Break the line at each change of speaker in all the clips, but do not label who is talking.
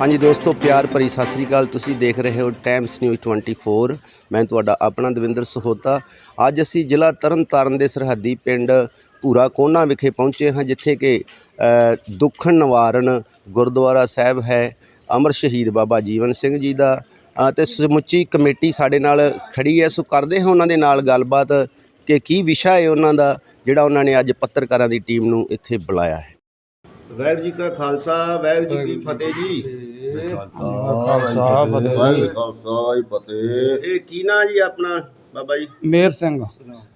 ਹਾਂਜੀ ਦੋਸਤੋ ਪਿਆਰ ਭਰੀ ਸਤਿ ਸ੍ਰੀ ਅਕਾਲ। ਤੁਸੀਂ ਦੇਖ ਰਹੇ ਹੋ ਟਾਈਮਸ ਨਿਊਜ਼ 24 ਮੈਂ ਤੁਹਾਡਾ ਆਪਣਾ ਦਵਿੰਦਰ ਸਹੋਤਾ। ਅੱਜ ਅਸੀਂ ਜ਼ਿਲ੍ਹਾ ਤਰਨਤਾਰਨ ਦੇ ਸਰਹੱਦੀ ਪਿੰਡ ਭੂਰਾ ਕੋਨਾ ਵਿਖੇ ਪਹੁੰਚੇ ਹਾਂ ਜਿੱਥੇ ਕਿ ਅ, ਦੁੱਖਣ ਨਿਵਾਰਨ ਗੁਰਦੁਆਰਾ ਸਾਹਿਬ ਹੈ ਅਮਰ ਸ਼ਹੀਦ ਬਾਬਾ ਜੀਵਨ ਸਿੰਘ ਜੀ ਦਾ। ਅ, ਤੇ ਸਮੁੱਚੀ ਕਮੇਟੀ ਸਾਡੇ ਨਾਲ ਖੜੀ ਹੈ। ਸੋ ਕਰਦੇ ਹਾਂ ਉਹਨਾਂ ਦੇ ਨਾਲ ਗੱਲਬਾਤ ਕਿ ਕੀ ਵਿਸ਼ਾ ਹੈ ਉਹਨਾਂ ਦਾ ਜਿਹੜਾ ਉਹਨਾਂ ਨੇ ਅੱਜ ਪੱਤਰਕਾਰਾਂ ਦੀ ਟੀਮ ਨੂੰ ਇੱਥੇ ਬੁਲਾਇਆ ਹੈ। ਵਾਹਿਗੁਰੂ ਜੀ ਕਾ ਖਾਲਸਾ ਵਾਹਿਗੁਰੂ ਜੀ ਕੀ ਫਤਿਹ ਜੀ।
ਖਾਲਸਾ ਫਤਿਹ।
ਵਾਹਿਗੁਰੂ ਖਾਲਸਾ ਜੀ ਫਤਿਹ।
ਇਹ ਕੀ ਨਾਂ ਜੀ ਆਪਣਾ ਬਾਬਾ ਜੀ?
ਮੇਰ ਸਿੰਘ।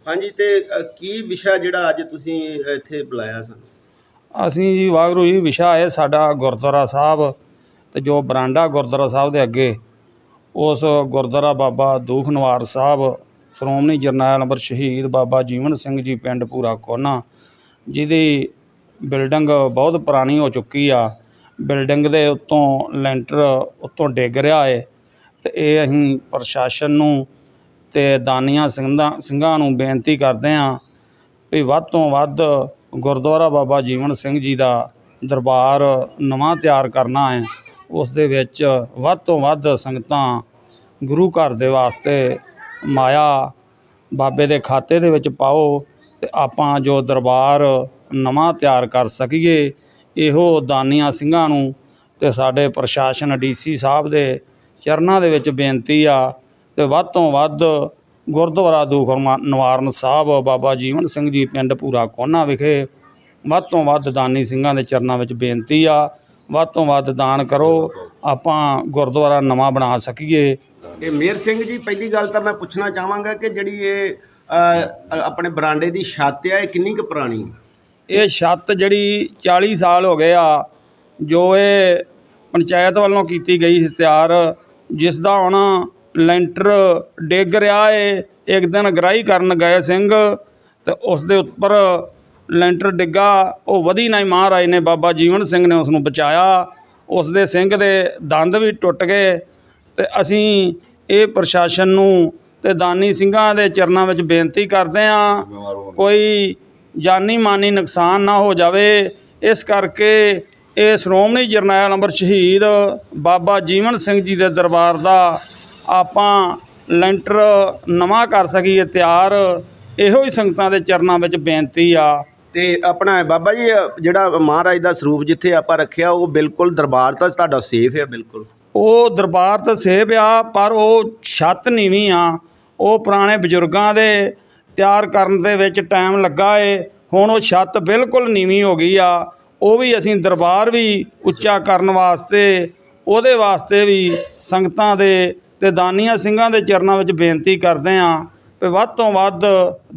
ਹਾਂਜੀ ਤੇ ਅ, ਕੀ ਵਿਸ਼ਾ ਜਿਹੜਾ ਅੱਜ ਤੁਸੀਂ ਇੱਥੇ ਬੁਲਾਇਆ ਸਾਨੂੰ?
ਅਸੀਂ ਜੀ ਵਾਹਿਗੁਰੂ ਜੀ ਵਿਸ਼ਾ ਹੈ ਸਾਡਾ ਗੁਰਦੁਆਰਾ ਸਾਹਿਬ ਤੇ ਜੋ ਬਰਾਂਡਾ ਗੁਰਦੁਆਰਾ ਸਾਹਿਬ ਦੇ ਅੱਗੇ ਉਸ ਗੁਰਦੁਆਰਾ ਬਾਬਾ ਦੂਖ ਨਿਵਾਰ ਸਾਹਿਬ ਸ਼੍ਰੋਮਣੀ ਜਰਨੈਲ ਅੰਮ੍ਰਿਤ ਸ਼ਹੀਦ ਬਾਬਾ ਜੀਵਨ ਸਿੰਘ ਜੀ ਪਿੰਡ ਪੂਰਾ ਕੋਨਾ ਜਿਹਦੀ ਬਿਲਡਿੰਗ ਬਹੁਤ ਪੁਰਾਣੀ ਹੋ ਚੁੱਕੀ ਆ। ਬਿਲਡਿੰਗ ਦੇ ਉੱਤੋਂ ਲੈਂਟਰ ਉੱਤੋਂ ਡਿੱਗ ਰਿਹਾ ਹੈ ਅਤੇ ਇਹ ਅਸੀਂ ਪ੍ਰਸ਼ਾਸਨ ਨੂੰ ਅਤੇ ਦਾਨੀਆਂ ਸਿੰਘਾਂ ਸਿੰਘਾਂ ਨੂੰ ਬੇਨਤੀ ਕਰਦੇ ਹਾਂ ਵੀ ਵੱਧ ਤੋਂ ਵੱਧ ਗੁਰਦੁਆਰਾ ਬਾਬਾ ਜੀਵਨ ਸਿੰਘ ਜੀ ਦਾ ਦਰਬਾਰ ਨਵਾਂ ਤਿਆਰ ਕਰਨਾ ਹੈ। ਉਸ ਦੇ ਵਿੱਚ ਵੱਧ ਤੋਂ ਵੱਧ ਸੰਗਤਾਂ ਗੁਰੂ ਘਰ ਦੇ ਵਾਸਤੇ ਮਾਇਆ ਬਾਬੇ ਦੇ ਖਾਤੇ ਦੇ ਵਿੱਚ ਪਾਓ ਤੇ ਆਪਾਂ ਜੋ ਦਰਬਾਰ ਨਵਾਂ ਤਿਆਰ ਕਰ ਸਕੀਏ ਇਹੋ ਦਾਨੀਆਂ ਸਿੰਘਾਂ ਨੂੰ ਤੇ ਸਾਡੇ ਪ੍ਰਸ਼ਾਸਨ ਡੀਸੀ ਸਾਹਿਬ ਦੇ ਚਰਨਾਂ ਦੇ ਵਿੱਚ ਬੇਨਤੀ ਆ ਤੇ ਵੱਧ ਤੋਂ ਵੱਧ ਗੁਰਦੁਆਰਾ ਦੁੱਖ ਨਿਵਾਰਨ ਸਾਹਿਬ ਬਾਬਾ ਜੀਵਨ ਸਿੰਘ ਜੀ ਪਿੰਡ ਪੂਰਾ ਕੋਨਾ ਵਿਖੇ ਵੱਧ ਤੋਂ ਵੱਧ ਦਾਨੀ ਸਿੰਘਾਂ ਦੇ ਚਰਨਾਂ ਵਿੱਚ ਬੇਨਤੀ ਆ, ਵੱਧ ਤੋਂ ਵੱਧ ਦਾਨ ਕਰੋ, ਆਪਾਂ ਗੁਰਦੁਆਰਾ ਨਵਾਂ ਬਣਾ ਸਕੀਏ
ਇਹ ਮੇਰ ਸਿੰਘ ਜੀ, ਪਹਿਲੀ ਗੱਲ ਤਾਂ ਮੈਂ ਪੁੱਛਣਾ ਚਾਹਾਂਗਾ ਕਿ ਜਿਹੜੀ ਇਹ ਆਪਣੇ ਬਰਾਂਡੇ ਦੀ ਛੱਤ ਆ, ਇਹ ਕਿੰਨੀ ਕੁ ਪੁਰਾਣੀ ਹੈ?
ਇਹ ਛੱਤ ਜਿਹੜੀ 40 ਸਾਲ ਹੋ ਗਏ ਆ ਜੋ ਇਹ ਪੰਚਾਇਤ ਵੱਲੋਂ ਕੀਤੀ ਗਈ ਸੀ ਤਿਆਰ ਜਿਸ ਦਾ ਹੁਣ ਲੈਂਟਰ ਡਿੱਗ ਰਿਹਾ ਏ ਇੱਕ ਦਿਨ ਗ੍ਰਾਈ ਕਰਨ ਗਏ ਸਿੰਘ ਤੇ ਉਸ ਦੇ ਉੱਪਰ ਲੈਂਟਰ ਡਿੱਗਾ। ਉਹ ਵਧੀ ਨਹੀਂ ਮਹਾਰਾਜ ਨੇ ਬਾਬਾ ਜੀਵਨ ਸਿੰਘ ਨੇ ਉਸ ਨੂੰ ਬਚਾਇਆ। ਉਸ ਦੇ ਸਿੰਘ ਦੇ ਦੰਦ ਵੀ ਟੁੱਟ ਗਏ। ਤੇ ਅਸੀਂ ਇਹ ਪ੍ਰਸ਼ਾਸਨ ਨੂੰ ਤੇ ਦਾਨੀ ਸਿੰਘਾਂ ਦੇ ਚਰਨਾਂ ਵਿੱਚ ਬੇਨਤੀ ਕਰਦੇ ਹਾਂ ਕੋਈ ਜਾਨੀ ਮਾਨੀ ਨੁਕਸਾਨ ਨਾ ਹੋ ਜਾਵੇ। ਇਸ ਕਰਕੇ ਇਹ ਸ਼੍ਰੋਮਣੀ ਜਰਨੈਲ ਅੰਮ੍ਰਿਤ ਸ਼ਹੀਦ ਬਾਬਾ ਜੀਵਨ ਸਿੰਘ ਜੀ ਦੇ ਦਰਬਾਰ ਦਾ ਆਪਾਂ ਲੈਂਟਰ ਨਵਾਂ ਕਰ ਸਕੀਏ ਤਿਆਰ। ਇਹੋ ਹੀ ਸੰਗਤਾਂ ਦੇ ਚਰਨਾਂ ਵਿੱਚ ਬੇਨਤੀ ਆ।
ਤੇ ਆਪਣਾ ਬਾਬਾ ਜੀ ਜਿਹੜਾ ਮਹਾਰਾਜ ਦਾ ਸਰੂਪ ਜਿੱਥੇ ਆਪਾਂ ਰੱਖਿਆ ਉਹ ਬਿਲਕੁਲ ਦਰਬਾਰ ਤਾਂ ਤੁਹਾਡਾ ਸੇਫ ਹੈ ਬਿਲਕੁਲ।
ਉਹ ਦਰਬਾਰ ਤਾਂ ਸੇਬ ਆ ਪਰ ਉਹ ਛੱਤ ਨੀਵੀਂ ਆ। ਉਹ ਪੁਰਾਣੇ ਬਜ਼ੁਰਗਾਂ ਦੇ ਤਿਆਰ ਕਰਨ ਦੇ ਵਿੱਚ ਟਾਈਮ ਲੱਗਾ ਏ। ਹੁਣ ਉਹ ਛੱਤ ਬਿਲਕੁਲ ਨੀਵੀਂ ਹੋ ਗਈ ਆ। ਉਹ ਵੀ ਅਸੀਂ ਦਰਬਾਰ ਵੀ ਉੱਚਾ ਕਰਨ ਵਾਸਤੇ, ਉਹਦੇ ਵਾਸਤੇ ਵੀ ਸੰਗਤਾਂ ਦੇ ਤੇ ਦਾਨੀਆਂ ਸਿੰਘਾਂ ਦੇ ਚਰਨਾਂ ਵਿੱਚ ਬੇਨਤੀ ਕਰਦੇ ਆਂ ਵੀ ਵੱਧ ਤੋਂ ਵੱਧ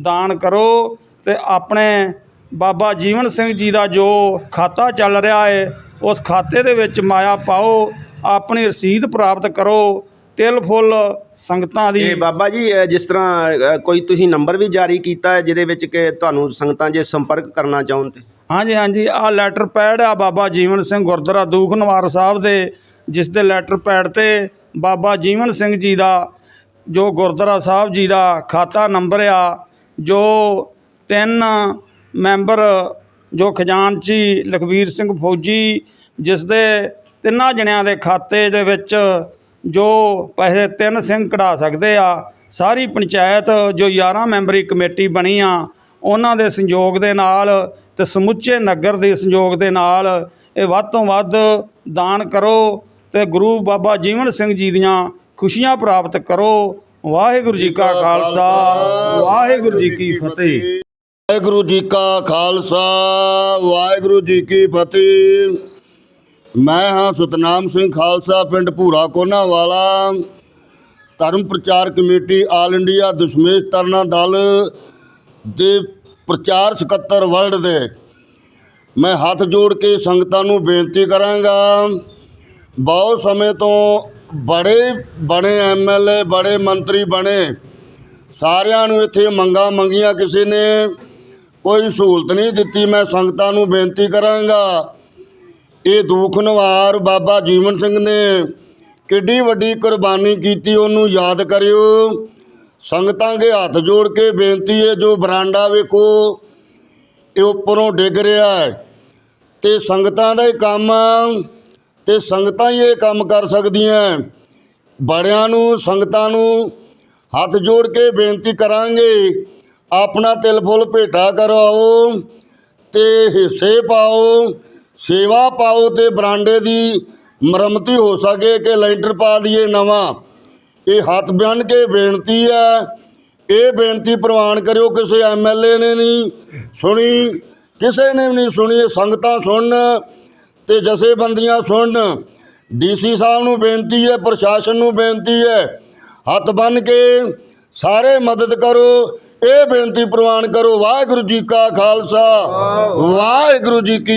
ਦਾਨ ਕਰੋ ਤੇ ਆਪਣੇ ਬਾਬਾ ਜੀਵਨ ਸਿੰਘ ਜੀ ਦਾ ਜੋ ਖਾਤਾ ਚੱਲ ਰਿਹਾ ਏ, ਉਸ ਖਾਤੇ ਦੇ ਵਿੱਚ ਮਾਇਆ ਪਾਓ, ਆਪਣੀ ਰਸੀਦ ਪ੍ਰਾਪਤ ਕਰੋ ਤਿਲ ਫੁੱਲ ਸੰਗਤਾਂ ਦੀ
ਇਹ ਬਾਬਾ ਜੀ ਜਿਸ ਤਰ੍ਹਾਂ ਅ, ਕੋਈ ਤੁਸੀਂ ਨੰਬਰ ਵੀ ਜਾਰੀ ਕੀਤਾ ਹੈ ਜਿਹਦੇ ਵਿੱਚ ਕਿ ਤੁਹਾਨੂੰ ਸੰਗਤਾਂ ਜੇ ਸੰਪਰਕ ਕਰਨਾ ਚਾਹਣ ਤੇ?
ਹਾਂਜੀ ਹਾਂਜੀ ਆਹ ਲੈਟਰ ਪੈਡ ਆ ਬਾਬਾ ਜੀਵਨ ਸਿੰਘ ਗੁਰਦੁਆਰਾ ਦੂਖ ਨਿਵਾਰ ਸਾਹਿਬ ਦੇ ਜਿਸ ਦੇ ਲੈਟਰ ਪੈਡ ਤੇ ਬਾਬਾ ਜੀਵਨ ਸਿੰਘ ਜੀ ਦਾ ਜੋ ਗੁਰਦੁਆਰਾ ਸਾਹਿਬ ਜੀ ਦਾ ਖਾਤਾ ਨੰਬਰ ਆ ਜੋ ਤਿੰਨ ਮੈਂਬਰ ਜੋ ਖਜ਼ਾਨਚੀ ਲਖਵੀਰ ਸਿੰਘ ਫੌਜੀ ਜਿਸ ਦੇ ਤਿੰਨਾਂ ਜਣਿਆਂ ਦੇ ਖਾਤੇ ਦੇ ਵਿੱਚ ਜੋ ਪੈਸੇ ਤਿੰਨ ਸਿੰਘ ਕਢਾ ਸਕਦੇ ਆ, ਸਾਰੀ ਪੰਚਾਇਤ ਜੋ 11 ਮੈਂਬਰੀ ਕਮੇਟੀ ਬਣੀ ਆ, ਉਹਨਾਂ ਦੇ ਸੰਯੋਗ ਦੇ ਨਾਲ ਤੇ ਸਮੁੱਚੇ ਨਗਰ ਦੇ ਸੰਯੋਗ ਦੇ ਨਾਲ ਇਹ ਵੱਧ ਤੋਂ ਵੱਧ ਦਾਨ ਕਰੋ ਤੇ ਗੁਰੂ ਬਾਬਾ ਜੀਵਨ ਸਿੰਘ ਜੀ ਦੀਆਂ ਖੁਸ਼ੀਆਂ ਪ੍ਰਾਪਤ ਕਰੋ। ਵਾਹਿਗੁਰੂ ਜੀ ਕਾ ਖਾਲਸਾ, ਵਾਹਿਗੁਰੂ ਜੀ ਕੀ ਫਤਿਹ।
ਵਾਹਿਗੁਰੂ ਜੀ ਕਾ ਖਾਲਸਾ, ਵਾਹਿਗੁਰੂ ਜੀ ਕੀ ਫਤਿਹ। ਮੈਂ ਹਾਂ ਸਤਨਾਮ ਸਿੰਘ ਖਾਲਸਾ, ਪਿੰਡ ਭੂਰਾ ਕੋਨਾ ਵਾਲਾ। ਧਰਮ ਪ੍ਰਚਾਰ committee all India Dashmesh Tarna Dal ਦੇ ਪ੍ਰਚਾਰ ਸਕੱਤਰ ਵਰਲਡ ਦੇ। ਮੈਂ ਹੱਥ ਜੋੜ ਕੇ ਸੰਗਤਾਂ ਨੂੰ ਬੇਨਤੀ ਕਰਾਂਗਾ, ਬਹੁਤ ਸਮੇਂ ਤੋਂ ਬੜੇ ਬਣੇ ਐਮਐਲਏ ਬੜੇ ਮੰਤਰੀ ਬਣੇ। ਸਾਰਿਆਂ ਨੂੰ ਇੱਥੇ ਮੰਗਾ ਮੰਗੀਆਂ ਕਿਸੇ ਨੇ। ਕੋਈ ਸਹੂਲਤ ਨਹੀਂ ਦਿੱਤੀ, ਮੈਂ ਸੰਗਤਾਂ ਨੂੰ ਬੇਨਤੀ ਕਰਾਂਗਾ। ਇਹ ਦੁੱਖ ਨਿਵਾਰ ਬਾਬਾ ਜੀਵਨ ਸਿੰਘ ਨੇ ਕਿੱਡੀ ਵੱਡੀ ਕੁਰਬਾਨੀ ਕੀਤੀ, ਉਹਨੂੰ ਯਾਦ ਕਰਿਓ। ਸੰਗਤਾਂ ਦੇ ਹੱਥ ਜੋੜ ਕੇ ਬੇਨਤੀ ਹੈ, ਜੋ ਬਰਾਂਡਾ ਵੇਖੋ, ਇਹ ਉੱਪਰੋਂ ਡਿੱਗ ਰਿਹਾ ਹੈ। ਤੇ ਸੰਗਤਾਂ ਦਾ ਹੀ ਕੰਮ ਆ, ਤੇ ਸੰਗਤਾਂ ਹੀ ਇਹ ਕੰਮ ਕਰ ਸਕਦੀਆਂ ਬੜਿਆਂ ਨੂੰ, ਸੰਗਤਾਂ ਨੂੰ ਹੱਥ ਜੋੜ ਕੇ ਬੇਨਤੀ ਕਰਾਂਗੇ, ਆਪਣਾ ਤਿਲ ਫੁੱਲ ਭੇਟਾ ਕਰਵਾਓ ਤੇ ਹਿੱਸੇ ਪਾਓ। ਸੇਵਾ ਪਾਓ ਤੇ ਬਰਾਂਡੇ ਦੀ ਮੁਰੰਮਤੀ ਹੋ ਸਕੇ ਕਿ ਲੈਂਟਰ ਪਾ ਦਈਏ ਨਵਾਂ। ਇਹ ਹੱਥ ਬੰਨ ਕੇ ਬੇਨਤੀ ਹੈ। ਇਹ ਬੇਨਤੀ ਪ੍ਰਵਾਨ ਕਰਿਓ ਕਿਸੇ ਐਮਐਲਏ ਨੇ ਨਹੀਂ ਸੁਣੀ ਕਿਸੇ ਨੇ ਨਹੀਂ ਸੁਣੀ ਇਹ ਸੰਗਤਾਂ ਸੁਣਨ ਤੇ ਜਥੇਬੰਦੀਆਂ ਸੁਣਨ। ਡੀਸੀ ਸਾਹਿਬ ਨੂੰ ਬੇਨਤੀ ਹੈ ਪ੍ਰਸ਼ਾਸਨ ਨੂੰ ਬੇਨਤੀ ਹੈ ਹੱਥ ਬੰਨ ਕੇ ਸਾਰੇ ਮਦਦ ਕਰੋ। ਇਹ ਬੇਨਤੀ ਪ੍ਰਵਾਨ ਕਰੋ ਵਾਹਿਗੁਰੂ ਜੀ ਕਾ ਖਾਲਸਾ ਵਾਹਿਗੁਰੂ ਜੀ ਕੀ